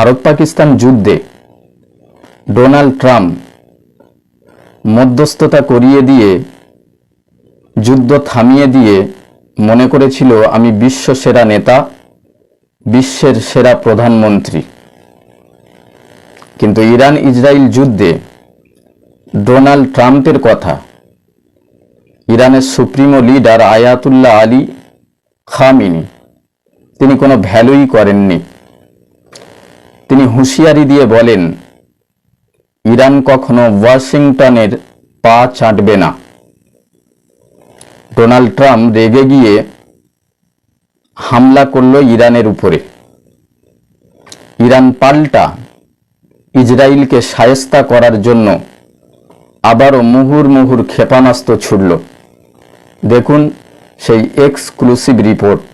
ভারত পাকিস্তান যুদ্ধে Donald Trump মধ্যস্থতা করিয়ে দিয়ে, যুদ্ধ থামিয়ে দিয়ে মনে করেছিল, আমি বিশ্ব সেরা নেতা, বিশ্বের সেরা প্রধানমন্ত্রী। কিন্তু ইরান ইসরায়েল যুদ্ধে ডোনাল্ড ট্রাম্পের কথা, ইরানের supremo leader Ayatollah Ali Khamenei, তিনি কোনো ভ্যালুই করেননি। হুঁশিয়ারি দিয়ে বলেন, ইরান কখনো ওয়াশিংটনের পা চাটবে না। ডোনাল্ড ট্রাম্প রেগে গিয়ে হামলা করল ইরানের উপরে। ইরান পাল্টা ইসরায়েলকে সায়স্তা করার জন্য আবারও মুহুর মুহুর ক্ষেপণাস্ত্র ছুড়ল। দেখুন সেই এক্সক্লুসিভ রিপোর্ট।